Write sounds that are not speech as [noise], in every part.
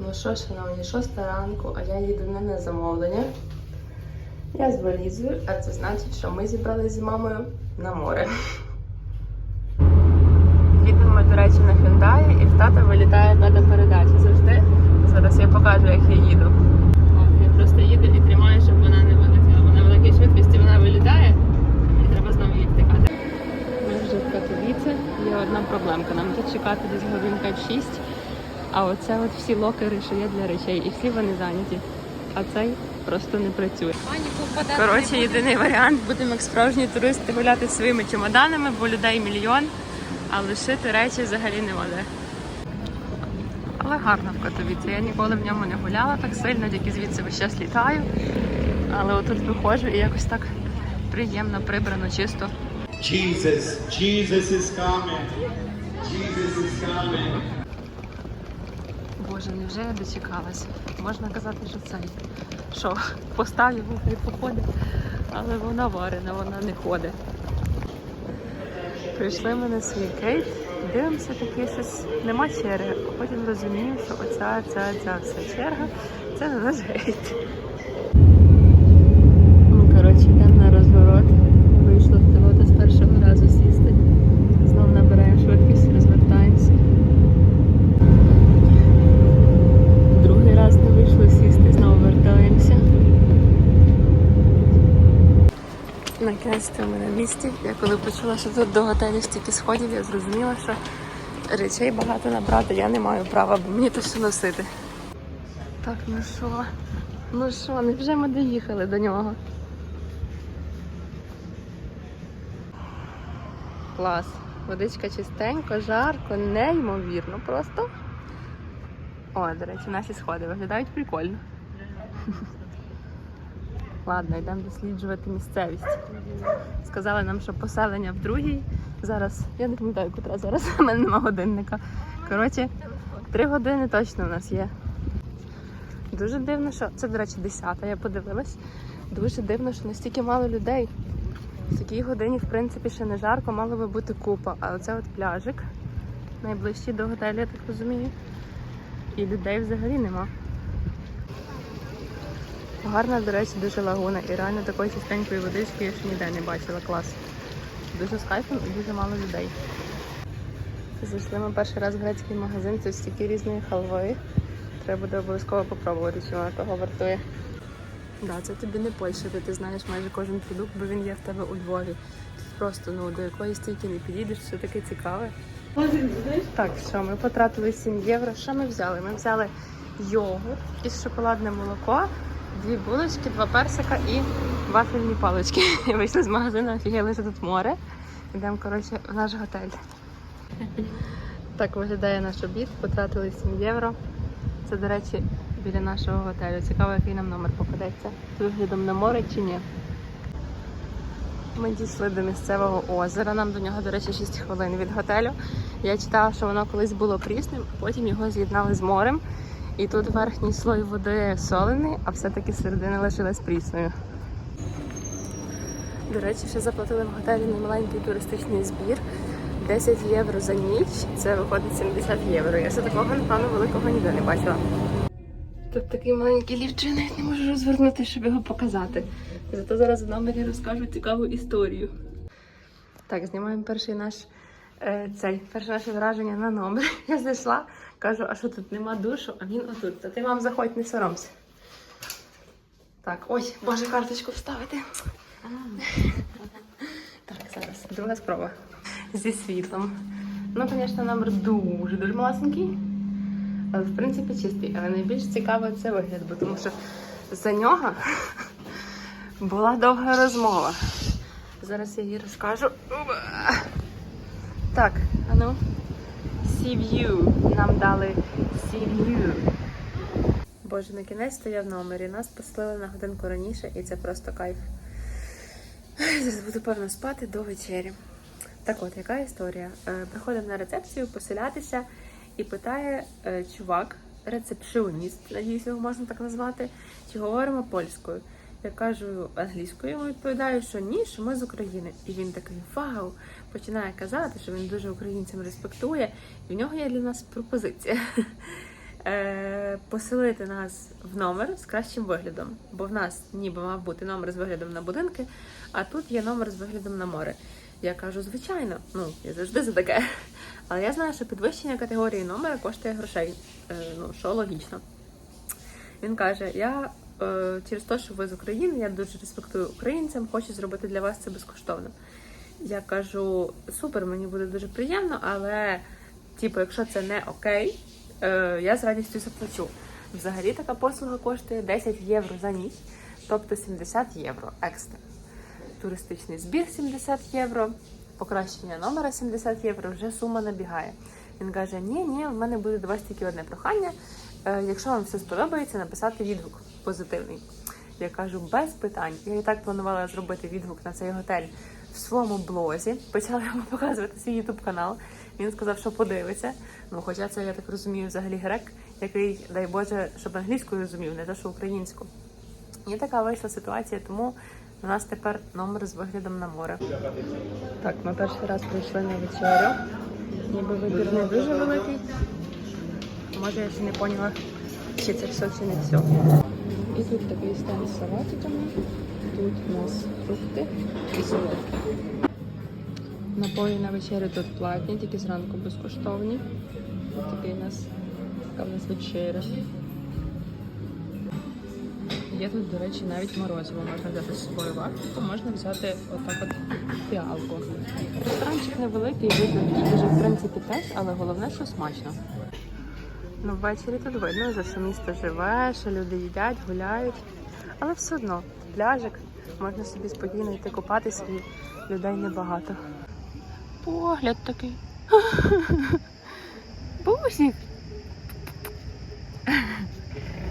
Ну що, шановні, шоста ранку, а я їду не на замовлення. Я з валізою, а це значить, що ми зібралися з мамою на море. Їдемо, до речі, на Hyundai і в тата вилітає п'ята передача завжди. Зараз я покажу, як я їду. Я просто їду і тримаю, щоб вона не вилетіла. Вона в великій швидкості вона вилітає, і треба знову їх втикати. Ми вже в Катовіце. Є одна проблемка. Нам тут чекати десь годин 5-6. А оце от всі локери, що є для речей, і всі вони зайняті. А цей просто не працює. Коротше, єдиний варіант будемо як справжні туристи гуляти своїми чемоданами, бо людей мільйон, а лишити речі взагалі не де. Але гарно в Катовіці. Я ніколи в ньому не гуляла так сильно, тільки звідси весь літаю. Але отут виходжу і якось так приємно, прибрано, чисто. Jesus, Jesus is coming. Jesus is coming. Боже, невже я дочекалася? Можна казати, що цей. Що, постав його хай походить, але вона варена, вона не ходить. Прийшли ми на свій кейт, дивимося таке нема черги, а потім розумію, що оця, ця, ця вся черга це не наш гейт. Ну, коротше, йдемо на розворот. Вийшло в пілота з першого разу сісти. Знов набираємо швидкість, розвертаємося. Другий раз не вийшло сісти, знову вертаємося. Накінець-то ми на місці. Я коли почула, що тут до готелю стільки сходів, я зрозуміла, що речей багато набрати я не маю права, бо мені то все носити. Так, ну що? Ну що, невже ми доїхали до нього? Клас. Водичка чистенько, жарко, неймовірно просто. О, до речі, наші сходи виглядають прикольно. Ладно, йдемо досліджувати місцевість. Сказали нам, що поселення в другій. Зараз, я не пам'ятаю, котра зараз, [laughs] у мене нема годинника. Коротше, три години точно у нас є. Дуже дивно, що це, до речі, 10, я подивилась. Дуже дивно, що настільки мало людей. В такій годині, в принципі, ще не жарко, мало би бути купа. А оце от пляжик, найближчий до готелю, я так розумію. І людей взагалі нема. Гарна, до речі, дуже лагуна. І реально такої чистенької водички я ще ніде не бачила. Клас. Дуже з кайфом і дуже мало людей. Зайшли ми перший раз в грецький магазин, тут стільки різної халви. Треба буде обов'язково попробувати, чи вона того вартує. Да, це тобі не Польща, де ти знаєш майже кожен продукт, бо він є в тебе у Львові. Тут просто ну, до якоїсь стійки не підійдеш, все таке цікаве. Так, що ми потратили 7 євро. Що ми взяли? Ми взяли йогурт із шоколадне молоко, дві булочки, два персика і вафельні палички. [laughs] Вийшли з магазину, офігели, тут море. Йдемо, коротше, в наш готель. Так виглядає наш обід. Потратили 7 євро. Це, до речі, біля нашого готелю. Цікаво, який нам номер попадеться. З виглядом на море чи ні. Ми дійшли до місцевого озера. Нам до нього, до речі, 6 хвилин від готелю. Я читала, що воно колись було прісним, а потім його з'єднали з морем. І тут верхній слой води солений, а все-таки середина лишилась прісною. До речі, ще заплатили в готелі немаленький туристичний збір. 10 євро за ніч, це виходить 70 євро. Я ще такого, напевно, великого ніде не бачила. Тут такий маленький ліфт, я не можу розвернути, щоб його показати. Зато зараз в номері розкажу цікаву історію. Так, знімаємо перший наш е, цей, перше наше враження на номер. [laughs] Я зайшла, кажу, а що тут нема душу, а він отут. Та ти вам заходь, не соромся. Так, ой, боже, карточку вставити. Так, зараз, друга спроба. Зі світлом. Ну, звісно, номер дуже дуже малесенький. Але в принципі чистий. Але найбільш цікаво це вигляд, бо тому що за нього була довга розмова. Зараз я їй розкажу. Так, а ну. Sea View. Нам дали Sea View. Боже, на кінець то я в номері. Нас послали на годинку раніше, і це просто кайф. Зараз буду певно спати до вечері. Так от, яка історія? Е, Приходимо на рецепцію поселятися і питає е, чувак, рецепшіоніст, надіюсь, його можна так назвати, чи говоримо польською. Я кажу англійською, йому відповідаю, що ні, що ми з України. І він такий вау, починає казати, що він дуже українцям респектує, і в нього є для нас пропозиція. [laughs] е, поселити нас в номер з кращим виглядом. Бо в нас ніби мав бути номер з виглядом на будинки, а тут є номер з виглядом на море. Я кажу, звичайно, ну я завжди за таке. [laughs] Але я знаю, що підвищення категорії номера коштує грошей. Е, ну, що логічно. Він каже: Я е, через те, що ви з України, я дуже респектую українцям, хочу зробити для вас це безкоштовно. Я кажу, супер, мені буде дуже приємно, але типу, якщо це не окей, е, я з радістю заплачу. Взагалі така послуга коштує 10 євро за ніч, тобто 70 євро екстра. Туристичний збір 70 євро, покращення номера 70 євро, вже сума набігає. Він каже: Ні, ні, в мене буде до вас тільки одне прохання. Е, якщо вам все сподобається, написати відгук позитивний. Я кажу, без питань. Я і так планувала зробити відгук на цей готель в своєму блозі. Почала йому [laughs] показувати свій ютуб канал. Він сказав, що подивиться. Ну, хоча це, я так розумію, взагалі грек, який, дай Боже, щоб англійською розумів, не те, що українську. І така вийшла ситуація, тому у нас тепер номер з виглядом на море. Так, ми перший раз прийшли на вечерю. Ніби вибір не дуже великий. Може, я ще не поняла, чи це все, чи не все. І тут такий стенд з салатиками. Тут у нас фрукти і солодкі. Напої на вечерю тут платні, тільки зранку безкоштовні. Ось такий у нас така в нас вечеря. Є тут, до речі, навіть морозиво можна взяти з собою вафельку, можна взяти отак от фіалку. Ресторанчик невеликий, вигляд дуже в принципі теж, але головне, що смачно. Ну, ввечері тут видно, вже, що місто живе, що люди їдять, гуляють. Але все одно, пляжик, можна собі спокійно йти купатися і людей небагато. Погляд такий. [laughs] Бусик.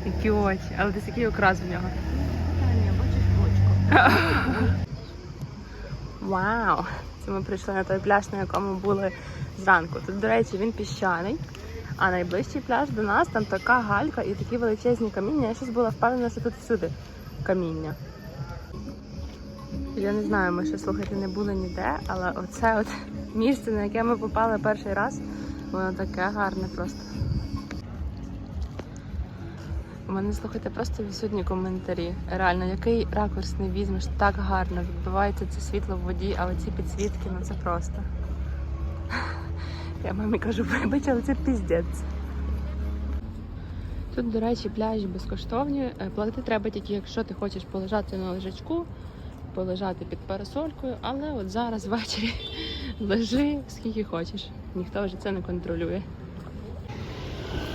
Які очі, але десь який окрас в нього. [laughs] Вау! Це ми прийшли на той пляж, на якому були зранку. Тут, до речі, він піщаний. А найближчий пляж до нас там така галька і такі величезні каміння. Я щось була впевнена, що тут всюди каміння. Я не знаю, ми ще слухайте не були ніде, але оце от [laughs] місце, на яке ми попали перший раз, воно таке гарне просто. У мене слухайте просто відсутні коментарі. Реально, який ракурс не візьмеш, так гарно відбивається це світло в воді, а оці підсвітки, ну це просто. [laughs] Я мамі кажу, вибач, але це піздець. Тут, до речі, пляжі безкоштовні. Е, Платити треба тільки, якщо ти хочеш полежати на лежачку, полежати під парасолькою, але от зараз ввечері [laughs] лежи скільки хочеш. Ніхто вже це не контролює.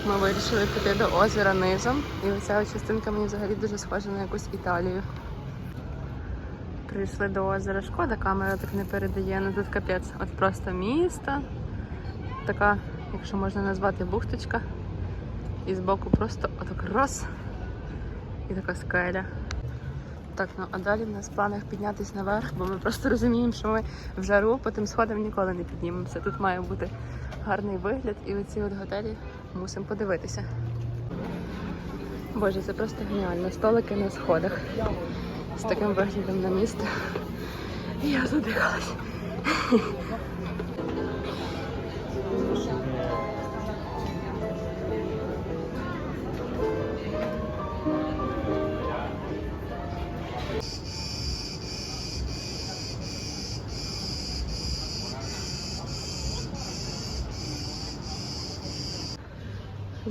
Ми вирішили піти до озера низом, і оця частинка мені взагалі дуже схожа на якусь Італію. Прийшли до озера. Шкода, камера так не передає. Ну тут капець. От просто місто. Така, якщо можна назвати бухточка. І збоку просто отак раз. І така скеля. Так, ну а далі в нас в планах піднятися наверх, бо ми просто розуміємо, що ми в жару по тим сходам ніколи не піднімемося. Тут має бути гарний вигляд, і оці от готелі мусимо подивитися. Боже, це просто геніально. Столики на сходах з таким виглядом на місто. Я задихалась.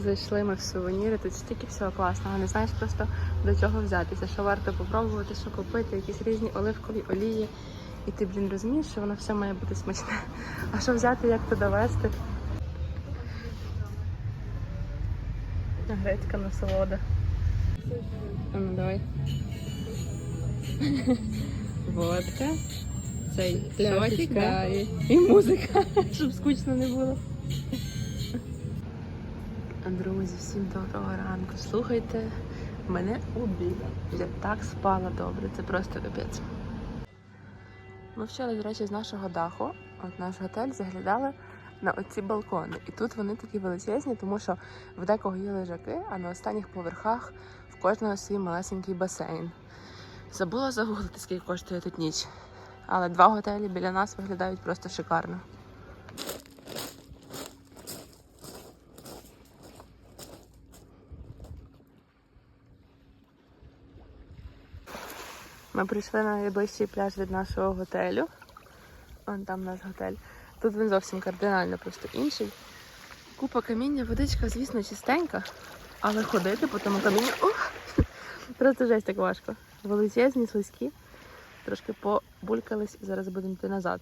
Зайшли ми в сувеніри, тут стільки всього класного. Не знаєш просто до чого взятися, що варто попробувати, що купити, якісь різні оливкові олії. І ти, блін, розумієш, що воно все має бути смачне. А що взяти, як то довести? Грецька насолода. Ну давай. Водка. Цей і, і музика, [laughs] щоб скучно не було. Друзі, всім доброго ранку. Слухайте, мене обід. Я так спала добре, це просто капець. Ми вчора, до речі, з нашого даху, от наш готель, заглядали на оці балкони. І тут вони такі величезні, тому що в декого є лежаки, а на останніх поверхах в кожного свій малесенький басейн. Забула загуглити, скільки коштує тут ніч. Але два готелі біля нас виглядають просто шикарно. Ми прийшли на найближчий пляж від нашого готелю. Вон там наш готель. Тут він зовсім кардинально просто інший. Купа каміння, водичка, звісно, чистенька, але ходити по тому камінню. Ух! [laughs] просто жесть так важко. Величезні, слизькі. Трошки побулькались і зараз будемо йти назад.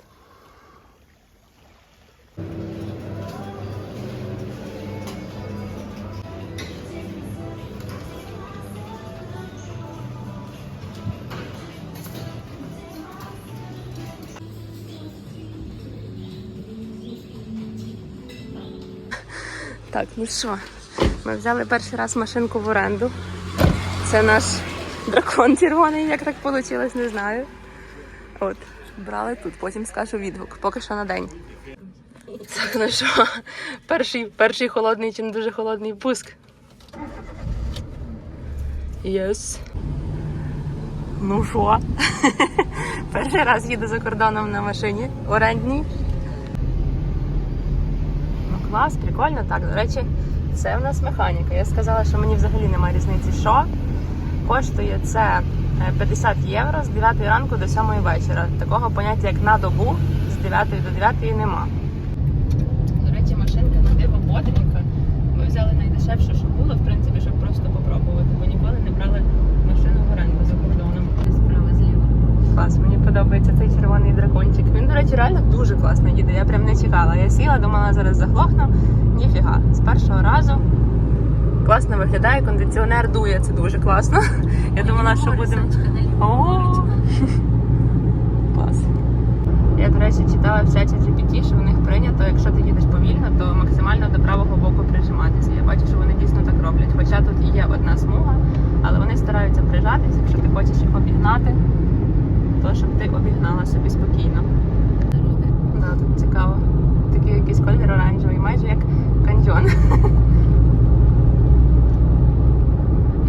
Так, ну що, ми взяли перший раз машинку в оренду. Це наш дракон червоний, як так вийшло, не знаю. От, брали тут, потім скажу відгук, поки що на день. Так, ну що, перший, перший холодний чи не дуже холодний пуск. Єс. Ну що? [laughs] Перший раз їду за кордоном на машині орендній. Клас, прикольно. Так, до речі, це в нас механіка. Я сказала, що мені взагалі немає різниці, що. Коштує це е, 50 євро з 9 ранку до 7 вечора. Такого поняття, як на добу, з 9 до 9 нема. До речі, машинка на диво бодренька. Ми взяли найдешевшу, що було, в принципі, щоб просто попробувати, бо ніколи не брали машину в оренду за кордоном. Справа зліва. Клас, мені подобається цей червоний дракончик. Він, до речі, реально дуже класно їде. Я прям не чекала. Я сіла, думала, зараз заглохну. Ніфіга. З першого разу класно виглядає, кондиціонер дує, це дуже класно. Я думала, що будемо. О! Клас. Я, до речі, читала в чаті GPT, що в них прийнято, якщо ти їдеш повільно, то максимально до правого боку прижиматися. Я бачу, що вони дійсно так роблять. Хоча тут є одна смуга, але вони стараються прижатися, якщо ти хочеш їх обігнати, то щоб ти обігнала собі спокійно. Да, тут цікаво. Такий якийсь колір оранжевий, майже як каньйон. [laughs]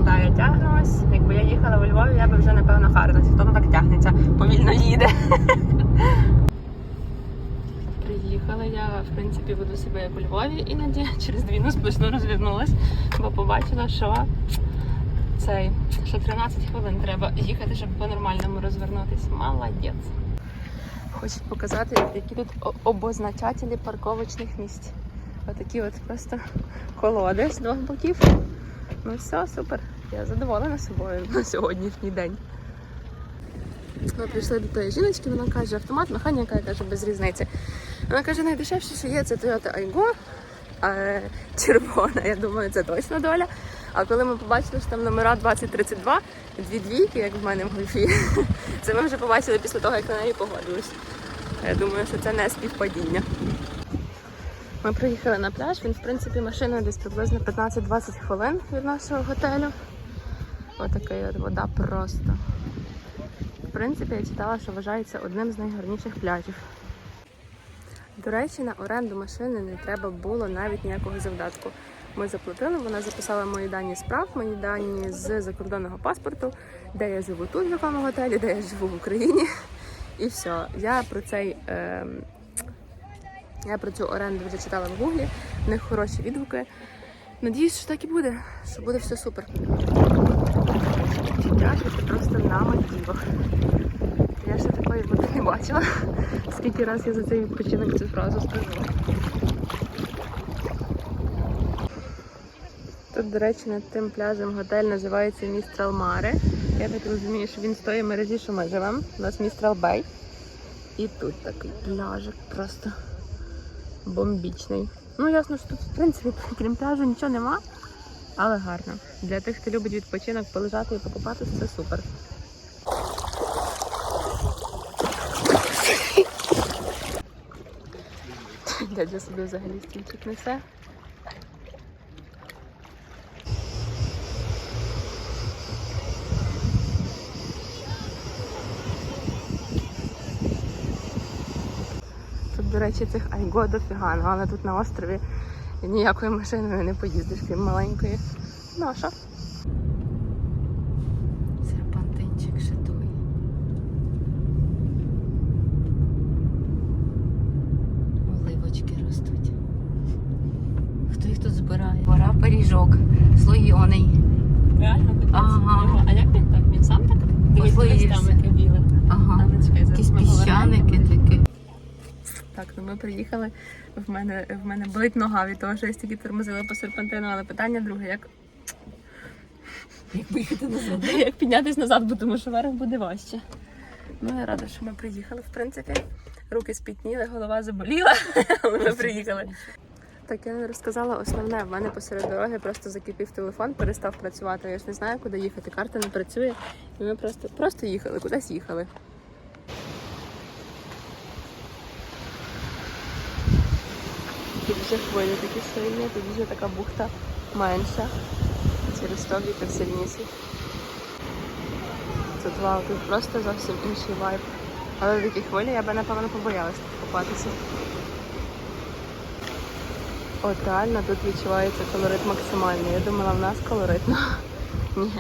Да, я тягнусь. Якби я їхала у Львові, я би вже напевно харилась. Хто так тягнеться, повільно їде. [laughs] Приїхала я, в принципі, веду себе як у Львові іноді через двійну сплошну розвернулась, бо побачила, що цей, що 13 хвилин треба їхати, щоб по-нормальному розвернутися. Молодець. Хочуть показати, які тут обозначателі парковочних місць. Отакі от просто колоди з двох боків. Ну все, супер. Я задоволена собою на сьогоднішній день. Ми прийшли до тої жіночки, вона каже, автомат, механіка, я кажу, без різниці. Вона каже, найдешевше, що є, це Toyota Aygo, червона, я думаю, це точно доля. А коли ми побачили, що там номера 2032, дві двійки, як в мене в гольфі, [laughs] це ми вже побачили після того, як на неї погодились. Я думаю, що це не співпадіння. Ми приїхали на пляж, він, в принципі, машиною десь приблизно 15-20 хвилин від нашого готелю. Отакий от вода просто. В принципі, я читала, що вважається одним з найгарніших пляжів. До речі, на оренду машини не треба було навіть ніякого завдатку. Ми заплатили, вона записала мої дані справ, мої дані з закордонного паспорту, де я живу тут, в якому готелі, де я живу в Україні. І все. Я про цей. ем, я про цю оренду вже читала в гуглі, в них хороші відгуки. Надіюсь, що так і буде, що буде все супер. Пляж це просто на Мальдівах. Я ще такої води не бачила. Скільки раз я за цей відпочинок цю фразу скажу. Тут, до речі, над тим пляжем готель називається Містрал Маре. Я так розумію, що він з тої мережі, що ми живемо. У нас Містрал Бей. І тут такий пляжик просто бомбічний. Ну, ясно, що тут, в принципі, [laughs] крім пляжу, нічого нема, але гарно. Для тих, хто любить відпочинок, полежати і покупатися, це супер. [laughs] Дядя собі взагалі стільчик несе. До речі, цих айго дофіга, ну, але тут на острові ніякою машиною не поїздиш, крім маленької. Ну, а що? Серпантинчик шатує. Оливочки ростуть. Хто їх тут збирає? Пора пиріжок. Слойоний. Реально Ага. А як він так? Він сам так? Біле. Ага. Зараз Якісь піщаники такі. Так, ну ми приїхали. В мене в мене болить нога від того, що я стільки тормозила по серпантину, але питання друге, як, Як поїхати назад? [laughs] як піднятися назад, бо тому що вверх буде важче. Ну, я рада, що ми приїхали, в принципі. Руки спітніли, голова заболіла, [laughs] але ми приїхали. Так, я не розказала основне. В мене посеред дороги просто закипів телефон, перестав працювати. Я ж не знаю, куди їхати. Карта не працює. І ми просто, просто їхали, кудись їхали. Вже хвилі такі сильні, тут вже така бухта менша. Через то вітер сильніший. Тут вау, тут просто зовсім інший вайб. Але такі хвилі я би напевно побоялась купатися. От реально тут відчувається колорит максимальний. Я думала, в нас колоритно. [laughs] Ні.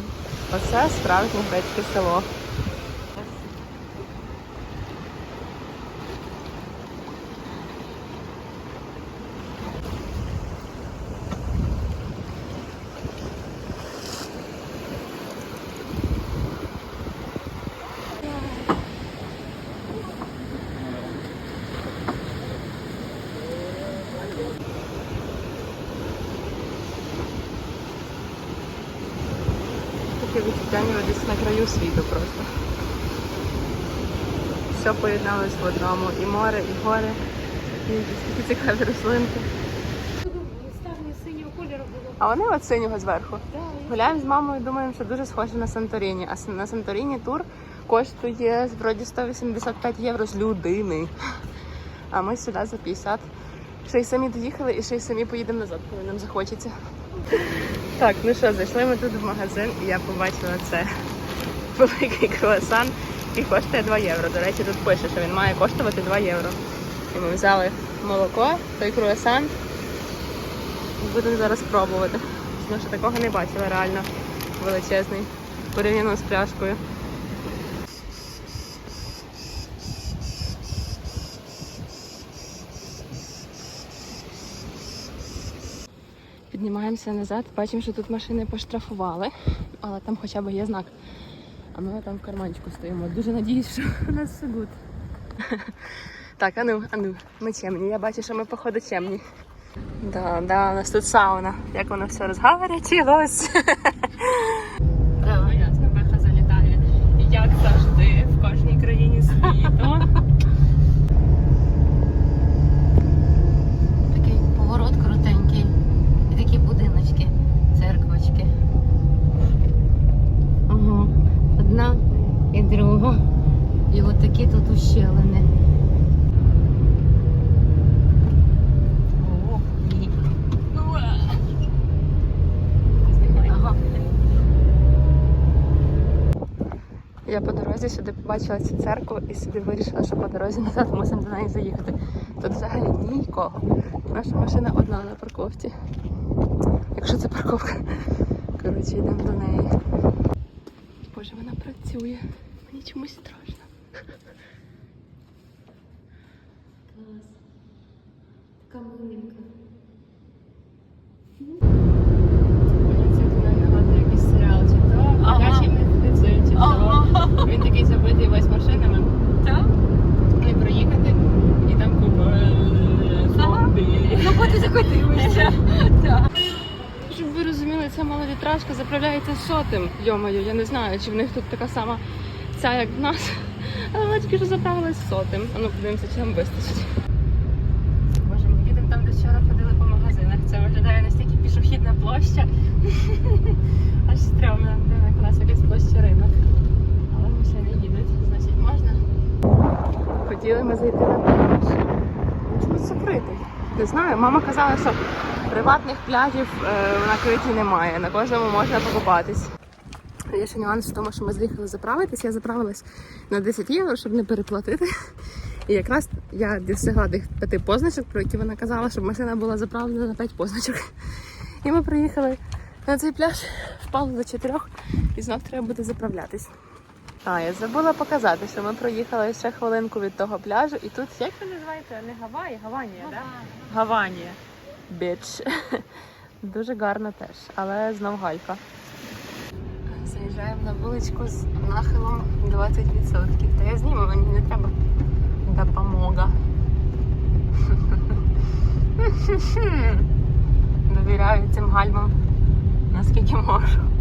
Оце справжнє грецьке село. Таке відчуття ніби десь на краю світу просто. Все поєдналось в одному. І море, і гори, і такі цікаві рослинки. А вони от синього зверху. Гуляємо з мамою, думаємо, що дуже схоже на Санторіні. А на Санторіні тур коштує вроді 185 євро з людини. А ми сюди за 50. Ще й самі доїхали і ще й самі поїдемо назад, коли нам захочеться. Так, ну що, зайшли ми тут в магазин і я побачила це великий круасан, який коштує 2 євро. До речі, тут пише, що він має коштувати 2 євро. І ми взяли молоко, той круасан. Будемо зараз пробувати. Тому що такого не бачила реально величезний. Порівняно з пляшкою. Піднімаємося назад, бачимо, що тут машини поштрафували, але там хоча б є знак. А ми там в карманчику стоїмо. Дуже надіюсь, що у нас все буде. [laughs] Так, ану, ану, ми чемні. Я бачу, що ми походу чемні. Да, да, у нас тут сауна. Як воно все розгарячилось. [laughs] Да, ясно, беха залітає. Як завжди, в кожній країні світу. Такий поворот крутенький. І такі будиночки, церквочки. Ага. Одна і друга. І от такі тут ущелини. О, ні. Ага. Я по дорозі сюди побачила цю церкву і собі вирішила, що по дорозі назад мусимо до неї заїхати. Тут взагалі нікого. Наша машина одна на парковці. Якщо це парковка. Коротше, йдемо до неї. Боже, вона працює. Мені чомусь страшно. Така маленька. Мені це туди нагадує якийсь серіал, чи то Ага. «Гарячий мертвеці», чи то. Він такий забитий весь машинами. Так? І проїхати, і там купа е, зомбі. Ну, куди закотилися? Так. Щоб ви розуміли, ця малолітражка заправляється сотим. Йомаю, я не знаю, чи в них тут така сама ця, як в нас. Але вона тільки що заправилась сотим. А ну подивимося, чи нам вистачить. Боже, ми їдемо там, де вчора ходили по магазинах. Це виглядає настільки пішохідна площа. [laughs] Аж стрьомно. Як у нас якась площа ринок. Але машини їдуть, значить можна. Хотіли ми зайти на пляж. Чомусь закритий. Не знаю, мама казала, що приватних пляжів е, на Криті немає. На кожному можна покупатись. Є ще нюанс в тому, що ми з'їхали заправитись. Я заправилась на 10 євро, щоб не переплатити. І якраз я досягла тих п'яти позначок, про які вона казала, щоб машина була заправлена на 5 позначок. І ми приїхали на цей пляж, впали до 4 і знов треба буде заправлятись. А, я забула показати, що ми проїхали ще хвилинку від того пляжу, і тут як ви називаєте? Не Гаваї, Гаванія, так? Да? Гаванія. Біч. [laughs] Дуже гарно теж, але знов галька. Заїжджаємо на вуличку з нахилом 20%. Та я зніму, мені не треба допомога. [laughs] Довіряю цим гальмам наскільки можу.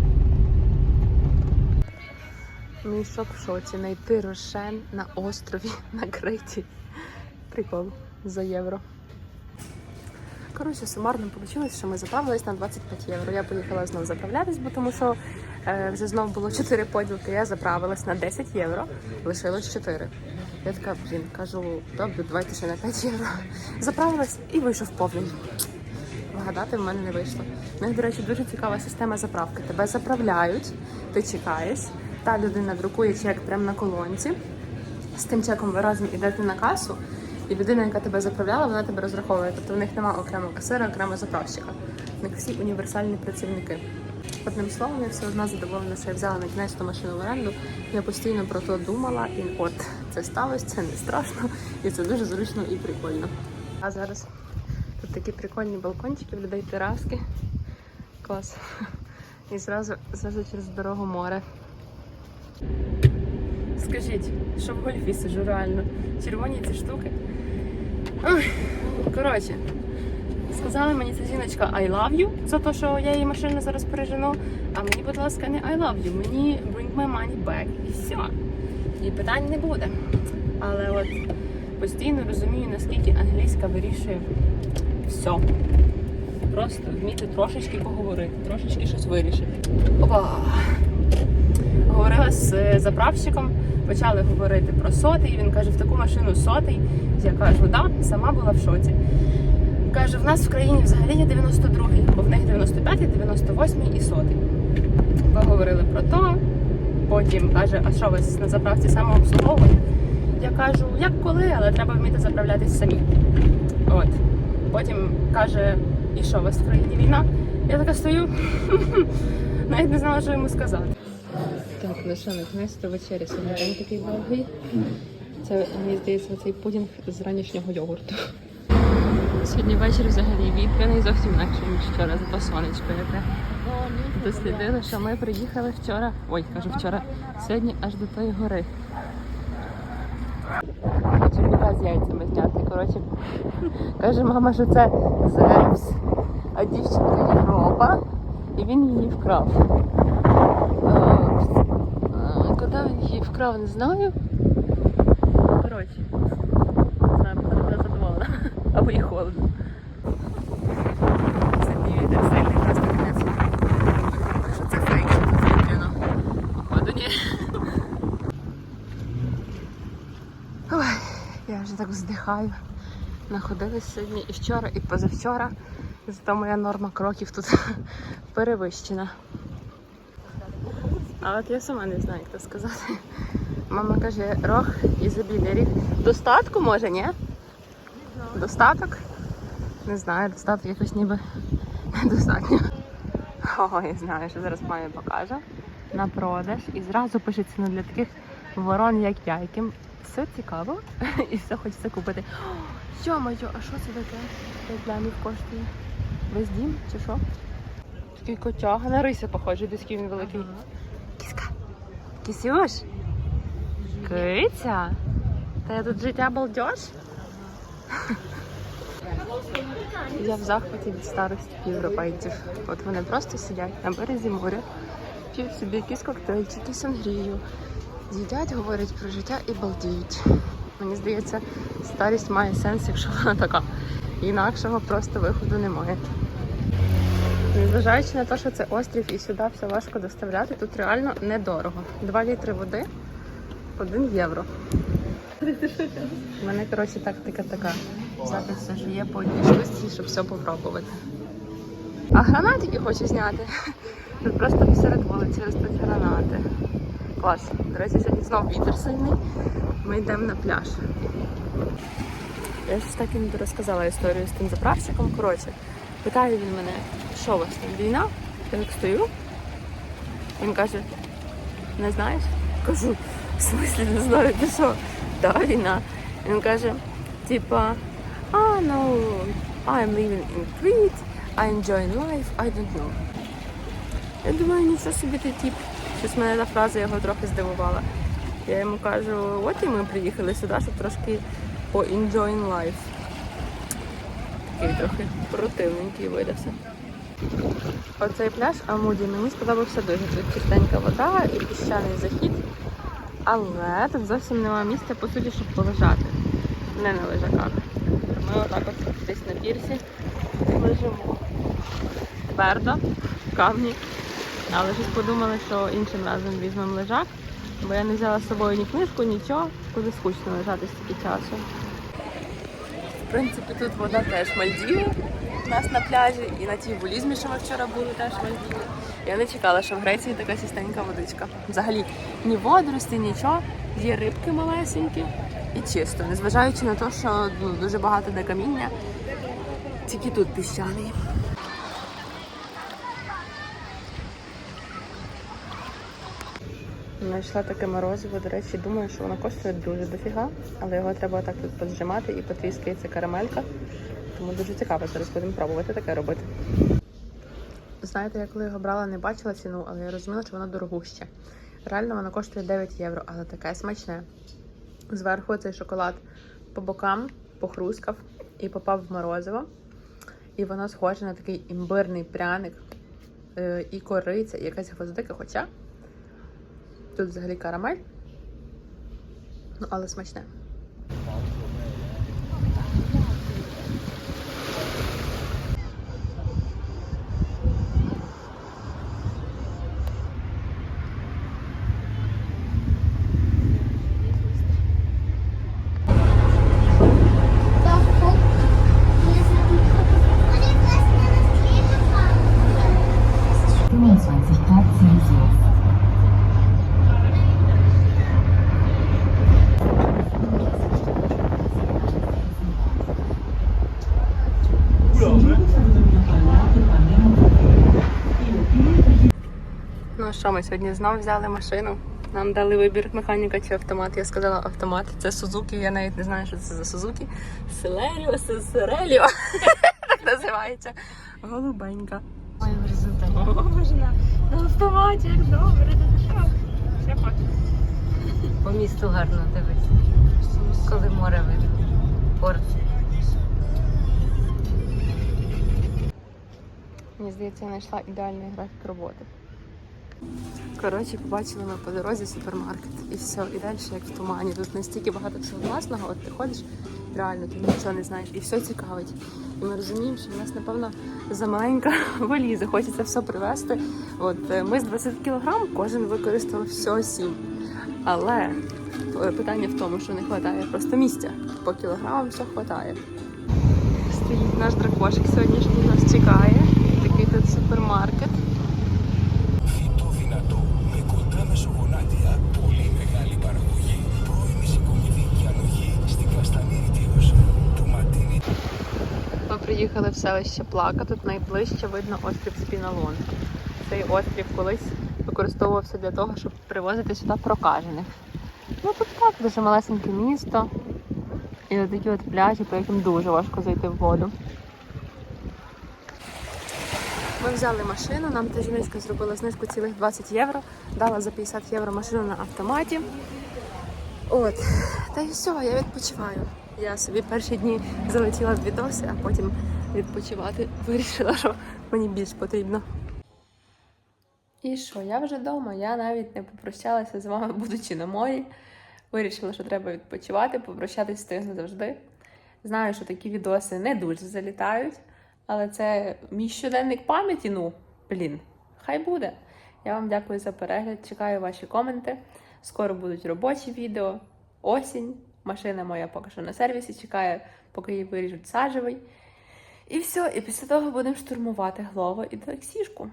Мій шок в шоці. Найти рошен на острові на Криті. Прикол за євро. Коротше, сумарно вийшло, що ми заправились на 25 євро. Я поїхала знову заправлятись, бо тому що е, вже знов було 4 поділки. Я заправилась на 10 євро, лишилось 4. Я така, блін, кажу, добре, давайте ще на 5 євро. Заправилась і вийшов повний. Вгадати в мене не вийшло. У них, до речі, дуже цікава система заправки. Тебе заправляють, ти чекаєш, та людина друкує чек прямо на колонці. З тим чеком ви разом йдете на касу, і людина, яка тебе заправляла, вона тебе розраховує. Тобто в них немає окремого касира, окремого заправщика. В них всі універсальні працівники. Одним словом, я все одно задоволена, що я взяла на кінець ту машину в оренду. Я постійно про то думала, і от це сталося, це не страшно, і це дуже зручно і прикольно. А зараз тут такі прикольні балкончики, в людей тераски. Клас. І зразу, зразу через дорогу море. Скажіть, що в гольфі сижу реально? Червоні ці штуки. Коротше, сказала мені ця жіночка I love you за те, що я її машину зараз пережену. А мені, будь ласка, не I love you, мені bring my money back. І все. І питань не буде. Але от постійно розумію, наскільки англійська вирішує все. Просто вміти трошечки поговорити, трошечки щось вирішити. Опа! Говорила з заправщиком, почали говорити про сотий. Він каже, в таку машину сотий. Я кажу, да, сама була в шоці. Каже, в нас в країні взагалі є 92-й, бо в них 95-й, 98-й і сотий. Поговорили про то. Потім каже, а що вас на заправці самообслуговує? Я кажу, як коли, але треба вміти заправлятись самі. От. Потім каже, і що у вас в країні війна? Я така стою, [laughs] навіть не знала, що йому сказати. На кінець до вечері сьогодні день такий довгий. Це, мені здається, цей пудінг з ранішнього йогурту. Сьогодні вечір взагалі вітряний, зовсім інакше, ніж вчора, зато сонечко яке. Дослідили, що ми приїхали вчора. Ой, кажу вчора, сьогодні аж до тої гори. Черв'яка з яйцями зняти. Коротше, каже мама, що це Зевс, а дівчинка Європа, і він її вкрав. Е, е, Куди він її вкрав, не знаю. Коротше, не знаю, вона задоволена. [laughs] Або їй холодно. Ой, я вже так вздихаю. Находилась сьогодні і вчора, і позавчора. Зато моя норма кроків тут [laughs] перевищена. А от я сама не знаю, як це сказати. Мама каже, рог і забілі ріг. Достатку може, ні? Достаток? Не знаю, достаток якось ніби недостатньо. О, я знаю, що зараз мамі покаже. На продаж. І зразу пише ціну для таких ворон, як я, яким все цікаво [laughs] і все хочеться купити. Йо-моє, а що це таке? 5 лямів коштує. Весь дім чи що? Такий котяга на риса похожий, десь він великий. Кіска. Кісюш? Киця? Та я тут життя балдеж? Я в захваті від старості європейців. От вони просто сидять на березі моря, п'ють собі якісь коктейльчики, сангрію, їдять, говорять про життя і балдіють. Мені здається, старість має сенс, якщо вона така. Інакшого просто виходу немає. Незважаючи на те, що це острів і сюди все важко доставляти, тут реально недорого. 2 літри води 1 євро. У мене, коротше, тактика така. Взяти все, що є по одній швидкості, щоб все попробувати. А гранатики хочу зняти. Тут просто посеред вулиці ростуть гранати. Клас. До речі, сьогодні знову вітер сильний. Ми йдемо на пляж. Я ж так і не розказала історію з тим заправщиком. Коротше, питає він мене, що у вас там війна? Я так стою. Він каже, не знаєш? Кажу, в смислі не знаю, ти що? Да, війна. Він каже, типа, а, no, I'm living in Crete, I enjoy life, I don't know. Я думаю, нічого собі ти тип. Щось мене та фраза його трохи здивувала. Я йому кажу, от і ми приїхали сюди, щоб трошки по enjoying life. Такий трохи противненький видався. Оцей пляж Амуді мені сподобався дуже. Тут чистенька вода і піщаний захід. Але тут зовсім немає місця, по суті, щоб полежати. Не на лежаках. Ми отак от десь на пірсі лежимо. Твердо, камні. Але щось подумали, що іншим разом візьмемо лежак, бо я не взяла з собою ні книжку, нічого, буде скучно лежати стільки часу. Принципі, тут вода теж Мальдіви у нас на пляжі, і на тій булізмі, що ми вчора були, теж Мальдіви. Я не чекала, що в Греції така сістенька водичка. Взагалі ні водорості, нічого. Є рибки малесенькі і чисто, незважаючи на те, що ну, дуже багато де каміння, тільки тут піщаний. Знайшла таке морозиво, до речі, думаю, що воно коштує дуже дофіга, але його треба так тут поджимати і потріскається карамелька. Тому дуже цікаво, зараз будемо пробувати таке робити. Знаєте, я коли його брала, не бачила ціну, але я розуміла, що воно дорогуще. Реально воно коштує 9 євро, але таке смачне. Зверху цей шоколад по бокам похрускав і попав в морозиво. І воно схоже на такий імбирний пряник е, і кориця, і якась гвоздика, хоча Тут взагалі карамель. Ну, але смачне. Що, ми сьогодні знову взяли машину. Нам дали вибір механіка чи автомат. Я сказала автомат. Це Сузуки. Я навіть не знаю, що це за Сузуки. Селеріо, Селеріо. Так [laughs] називається. Голубенька. Ой. Можна. На автоматі, як добре. Ще хочу. По місту гарно дивись. Коли море видно. Порт. Мені здається, я знайшла ідеальний графік роботи. Коротше, побачили ми по дорозі супермаркет. І все, і далі як в тумані. Тут настільки багато всього класного, от ти ходиш, реально ти нічого не знаєш, і все цікавить. І ми розуміємо, що в нас, напевно, замаленька [laughs] валіза, хочеться все привезти. От е, ми з 20 кілограм кожен використав все сім. Але е, питання в тому, що не вистачає просто місця. По кілограмам все вистачає. Стоїть наш дракошик сьогоднішній нас чекає. Такий тут супермаркет. Приїхали в селище Плака. Тут найближче видно острів Спіналон. Цей острів колись використовувався для того, щоб привозити сюди прокажених. Ну тут так, дуже малесеньке місто. І от такі от пляжі, по яким дуже важко зайти в воду. Ми взяли машину, нам тижницька зробила знижку цілих 20 євро, дала за 50 євро машину на автоматі. От, та і все, я відпочиваю. Я собі перші дні залетіла в відоси, а потім відпочивати вирішила, що мені більш потрібно. І що, я вже вдома, я навіть не попрощалася з вами, будучи на морі. Вирішила, що треба відпочивати, попрощатись встигну завжди. Знаю, що такі відоси не дуже залітають, але це мій щоденник пам'яті. Ну, блін, хай буде. Я вам дякую за перегляд. Чекаю ваші коменти. Скоро будуть робочі відео, осінь. Машина моя поки що на сервісі чекає, поки її виріжуть сажевий. І все, і після того будемо штурмувати Глово і таксішку.